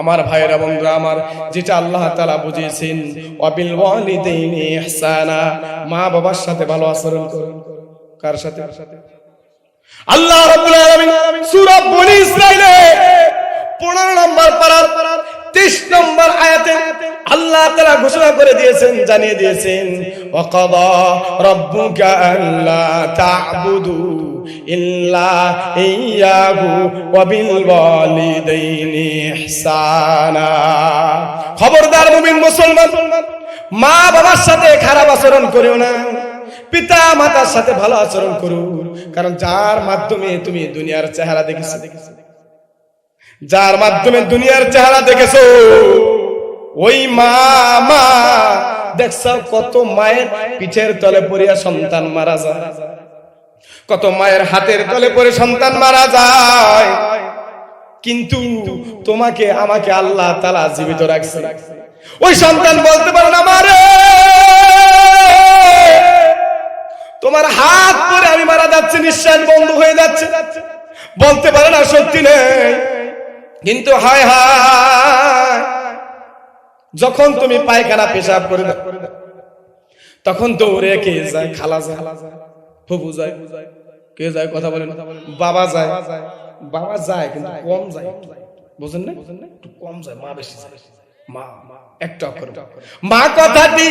আমার ভাইয়েরা বন্ধুরা আমার, যেটা আল্লাহ তালা বুঝিয়েছেন ইহসানা মা বাবার সাথে ভালো আচরণ করুন। কার সাথে? আল্লাহ রাব্বুল আলামিন সূরা বনি ইসরাইলে 15 নম্বর পারার 23 নম্বর আয়াতে আল্লাহ তাআলা ঘোষণা করে দিয়েছেন, জানিয়ে দিয়েছেন, ওয়াকাদা রাব্বুকা আল্লা তা'বুদু ইল্লা ইয়াহু ওয়া বিল ওয়ালিদাইনি খবরদার মুমিন মুসলমান, মা বাবার সাথে খারাপ আচরণ করিও না, পিতা মাতার সাথে ভালো আচরণ করো কারণ যার মাধ্যমে তুমি দুনিয়ার চেহারা দেখেছ। যার মাধ্যমে দুনিয়ার চেহারা দেখেছ, ওই মা মা, দেখছ কত মায়ের পিঠের তলে পড়িয়া সন্তান মারা যায়। কত মায়ের হাতের তলে পড়ে সন্তান মারা যায়। কিন্তু তোমাকে, আমাকে আল্লাহ তালা জীবিত রাখছে। ওই সন্তান বলতে পারেন আমারে তোমার হাত পরে আমি মারা যাচ্ছে, নিঃশ্বাস বন্ধ হয়ে যাচ্ছে। বলতে পারে না, সত্যি নেই। কিন্তু হায় হায়, যখন তুমি পায়খানা পেশাব করে তখন দৌড়ে কে যায়? খালা যায়। ফুবু যায়। কে যায়? কথা বলেন। বাবা যায়। বাবা যায় কিন্তু কম যায় বুঝেন না? একটু কম যায় মা বেশি যায়। মা একটা মা কথাটি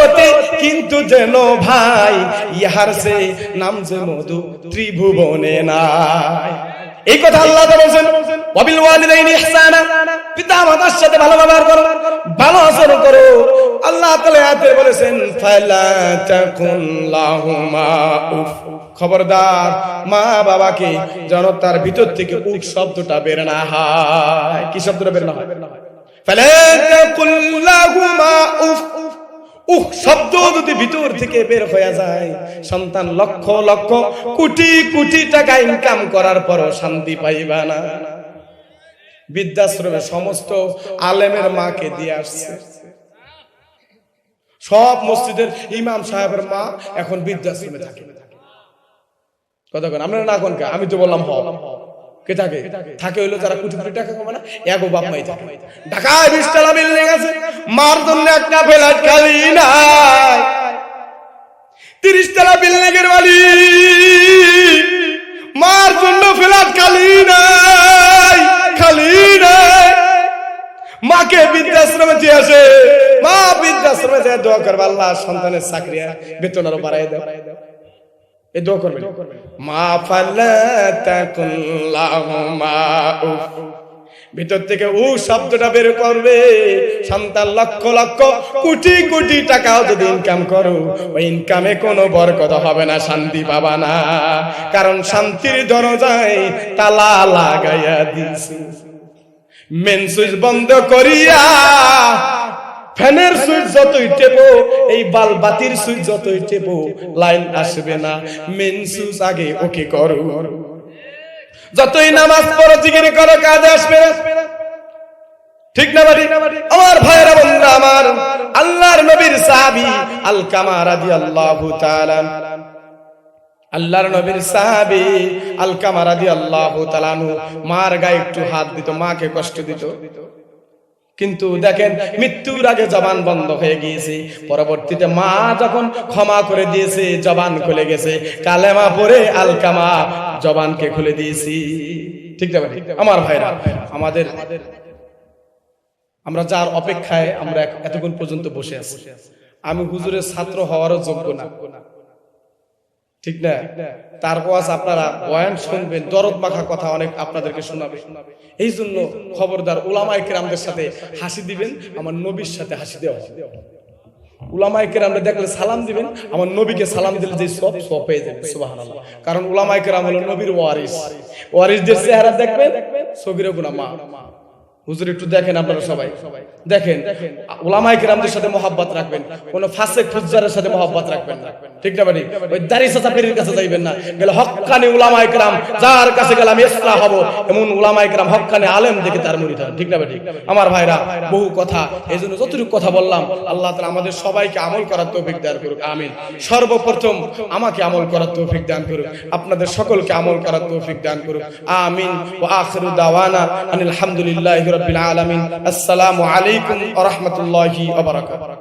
হতে কিন্তু যেন ভাই ইহার সে নাম যে মধু ত্রিভুবনে নাই। এই কথা আল্লাহ বলছেন ওয়াবিল ওয়ালিদাইনি ইহসানা পিতা মাতার সাথে ভালো ব্যবহার করো ভালো আচরণ করো। আল্লাহ তাআলা আয়াতে বলেছেন ফালা তাকুন লাহুমা উফ খবরদার মা বাবাকে যেন তার ভিতর থেকে উফ শব্দটা বের না হয়। কি শব্দটা বের না হয়? উহ, শব্দ যদি ভিতর থেকে বের হয়ে যায়, সন্তান লক্ষ লক্ষ কোটি কোটি টাকা ইনকাম করার পরও শান্তি না। বৃদ্ধাশ্রমে সমস্ত আলেমের মাকে দিয়ে আসছে। সব মসজিদের ইমাম সাহেবের মা এখন বৃদ্ধাশ্রমে থাকে। কেন, আমরা না কোন আমি তো বললাম হ কে থাকে? থাকে হইল কোটি কোটি টাকা এগো বাপ মাই থাকে। ঢাকায় বিশতলা বিল্ডিং আছে মার জন্য একটা ফ্ল্যাট খালি নাই। তিরিশ তলা বিল্ডিং এর মালিক মার জন্য খালি নাই খালি নাই। মাকে বৃদ্ধাশ্রমে দিয়ে আসে, মা বৃদ্ধাশ্রমে যায়, দোয়া করবে আল্লাহ সন্তানের চাকরি বেতন আরও বাড়াই দেয় এই দোয়া করবে মা ফালা তাকুন উফ। ভিতর থেকে উ শব্দটা বের করবে। সন্তান লক্ষ লক্ষ, কোটি কোটি টাকাও যদি ইনকাম করো, ওই ইনকামে কোনো বরকত হবে না, শান্তি পাবা না। কারণ শান্তির দরজায় তালা লাগাইয়া দিছি। মেন সুইচ বন্ধ করিয়া ফ্যানের সুইচ যতই টেপো, এই বাল বাতির সুইচ যতই টেপো, লাইন আসবে না। মেন সুইচ আগে ওকে করো। যতই নামাজ পড়ো, জিকির করো, কাজে আসবে ঠিক না বাড়ি? আমার ভাইয়েরা বন্ধু আমার, আল্লাহর নবীর সাহাবী আল কামা রাদিয়াল্লাহু তাআলা। আল্লাহর নবীর সাহাবী আল কামা রাদিয়াল্লাহু তাআলা মার গায়ে একটু হাত দিত, মাকে কষ্ট দিত। কিন্তু দেখেন, মৃত্যুর আগে জবান বন্ধ হয়ে গিয়েছে। পরবর্তীতে মা যখন ক্ষমা করে দিয়েছে, জবান খুলে গেছে। কালেমা পরে আলকামা জবানকে খুলে দিয়েছি। ঠিক না? আমার ভাইরা, আমাদের আমরা যার অপেক্ষায় আমরা এতক্ষণ পর্যন্ত বসে আছি। আমি হুজুরের ছাত্র হওয়ারও যোগ্য না। ঠিক না? তার ওয়াজ আপনারা বয়ান শুনবেন, দরদ মাখা কথা অনেক আপনাদেরকে শোনাবে। এই জন্য খবরদার উলামায়ে কেরামদের সাথে হাসি দিবেন, আমার নবীর সাথে হাসি দেওয়া দেখলে সালাম দিবেন, আমার নবীকে সালাম দিলে যে সব সব পেয়ে যাবে সুবহানাল্লাহ। কারণ হলো নবীর ওয়ারিস। ওয়ারিসদের চেহারা দেখবেন মা। হুজুর, একটু দেখেন আপনারা সবাই। দেখেন ওলামাই কেরামদের সাথে মহাব্বত রাখবেন, কোন ফাসেক ফুজ্জারের সাথে মহাব্বত রাখবেন না। ঠিক না বাড়ি ওই পীরের কাছে যাইবেন না। গেলে হক্কানি উলামাই কেরাম, যার কাছে হব, এমন উলামাই কেরাম হক্কানি আলেম দেখে তার মুরিদ হন ঠিক না বাড়ি আমার ভাইরা, বহু কথা এই জন্য যতটুকু কথা বললাম, আল্লাহ তাআলা আমাদের সবাইকে আমল করার তৌফিক দান করুক, আমিন। সর্বপ্রথম আমাকে আমল করার তৌফিক দান করুক, আপনাদের সকলকে আমল করার তৌফিক দান করুক, আমিন। ওয়া আখিরু দাওয়ানা আনিল হামদুলিল্লাহি রাব্বিল আলামিন। আসসালামু আলাইকুম ওয়া রাহমাতুল্লাহি ওয়া বারাকাতুহু।